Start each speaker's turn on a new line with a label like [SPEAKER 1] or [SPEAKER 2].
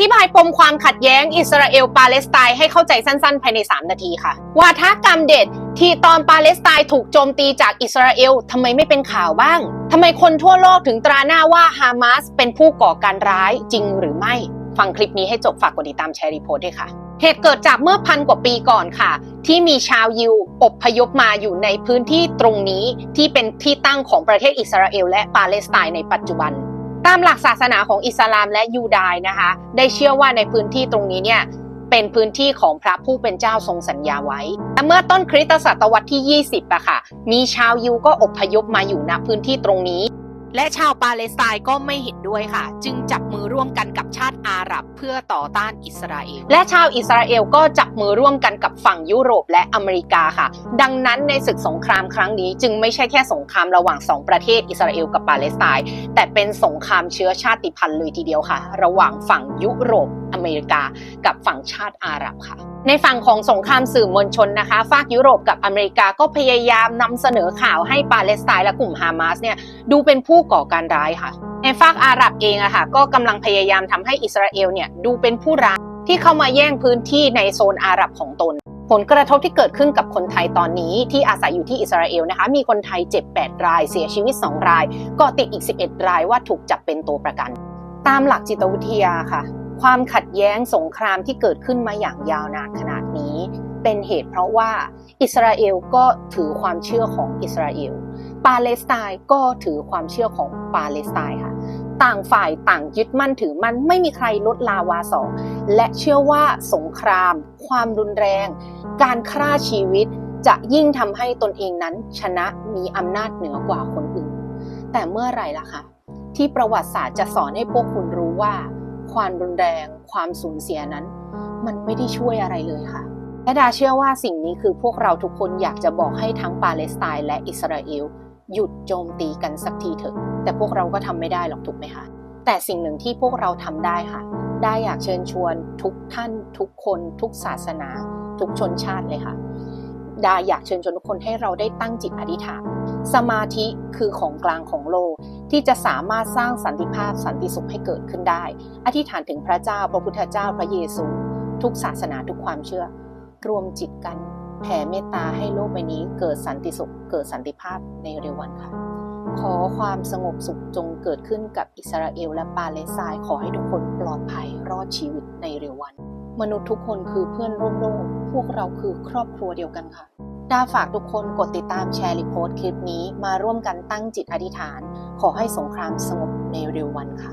[SPEAKER 1] ธิบายปมความขัดแย้งอิสราเอลปาเลสไตน์ให้เข้าใจสั้นๆ ภายใน 3 นาทีค่ะ วาทกรรมเด็ดที่ตอนปาเลสไตน์ถูกโจมตีจากอิสราเอลทำไมไม่เป็นข่าวบ้าง ทำไมคนทั่วโลกถึงตราหน้าว่าฮามาสเป็นผู้ก่อการร้ายจริงหรือไม่ ฟังคลิปนี้ให้จบฝากกดติดตามแชร์รีโพสต์ด้วยค่ะเหตุเกิดจากเมื่อพันกว่าปีก่อนค่ะ ที่มีชาวยิวอพยพมาอยู่ในพื้นที่ตรงนี้ที่เป็นที่ตั้งของประเทศอิสราเอลและปาเลสไตน์ในปัจจุบัน ตามหลักศาสนาของอิสลามและยูดายนะคะ ได้เชื่อว่าในพื้นที่ตรงนี้เนี่ยเป็นพื้นที่ของพระผู้เป็นเจ้าทรงสัญญาไว้ และเมื่อต้นคริสตศตวรรษที่ 20อะค่ะ มีชาวยิวก็อพยพมาอยู่ณพื้นที่ตรงนี้ และชาวปาเลสไตน์ก็ไม่เห็นด้วยค่ะ จึงจับมือร่วมกันกับชาติอาหรับเพื่อต่อต้านอิสราเอล และชาวอิสราเอลก็จับมือร่วมกันกับฝั่งยุโรปและอเมริกาค่ะ ดังนั้นในศึกสงครามครั้งนี้จึงไม่ใช่แค่สงครามระหว่างสองประเทศอิสราเอลกับปาเลสไตน์แต่เป็นสงครามเชื้อชาติพันธุ์เลยทีเดียวค่ะ ระหว่างฝั่งยุโรปอเมริกา กับฝั่งชาติอาหรับค่ะ ในฝั่งของสงครามสื่อมวลชนนะคะฝากยุโรปกับอเมริกาก็พยายามนำเสนอข่าวให้ปาเลสไตน์และกลุ่มฮามาสเนี่ยดูเป็นผูู้้ก่อการร้ายค่ะ ในฝั่งอาหรับเองอะค่ะก็กำลังพยายามทำให้อิสราเอลเนี่ยดูเป็นผู้ร้ายที่เข้ามาแย่งพื้นที่ในโซนอาหรับของตน ผลกระทบที่เกิดขึ้นกับคนไทยตอนนี้ที่อาศัยอยู่ที่อิสราเอลนะคะ มีคนไทยเจ็บ 8 ราย เสียชีวิต 2 ราย ก็ติดอีก 11 รายว่าถูกจับเป็นตัวประกัน ตามหลักจิตวิทยาค่ะ ความขัดแย้งสงครามที่เกิดขึ้นมาอย่างยาวนานขนาดนี้ เป็นเหตุเพราะว่าอิสราเอลก็ถือความเชื่อของอิสราเอล ปาเลสไตน์ก็ถือความเชื่อของปาเลสไตน์ค่ะ ต่างฝ่ายต่างยึดมั่นถือมั่นไม่มีใครลดลาวาสองและเชื่อว่าสงคราม ความรุนแรง การฆ่าชีวิตจะยิ่งทำให้ตนเองนั้นชนะมีอำนาจเหนือกว่าคนอื่น แต่เมื่อไรล่ะคะที่ประวัติศาสตร์จะสอนให้พวกคุณรู้ว่า ความรุนแรง ความสูญเสียนั้น มันไม่ได้ช่วยอะไรเลยค่ะและดาเชื่อว่าสิ่งนี้คือพวกเราทุกคนอยากจะบอกให้ทั้งปาเลสไตน์และอิสราเอล หยุดโจมตีกันสักทีเถอะ แต่พวกเราก็ทำไม่ได้หรอกถูกไหมคะแต่สิ่งหนึ่งที่พวกเราทำได้ค่ะ ได้อยากเชิญชวนทุกท่านทุกคนทุกศาสนา ทุกชนชาติเลยค่ะดาอยากเชิญชวนทุกคนให้เราได้ตั้งจิตอธิษฐาน สมาธิคือของกลางของโลก ที่จะสามารถสร้างสันติภาพสันติสุขให้เกิดขึ้นได้ อธิษฐานถึงพระเจ้า พระพุทธเจ้าพระเยซู ทุกศาสนาทุกความเชื่อ รวมจิตกัน แผ่เมตตาให้โลกใบนี้เกิดสันติสุข เกิดสันติภาพในเร็ววันค่ะ ขอความสงบสุขจงเกิดขึ้นกับอิสราเอลและปาเลสไตน์ขอให้ทุกคนปลอดภัยรอดชีวิตในเร็ววัน มนุษย์ทุกคนคือเพื่อนร่วมโลกพวกเราคือครอบครัวเดียวกันค่ะดาฝากทุกคนกดติดตามแชร์รีโพสต์คลิปนี้มาร่วมกันตั้งจิตอธิษฐาน ขอให้สงครามสงบในเร็ววันค่ะ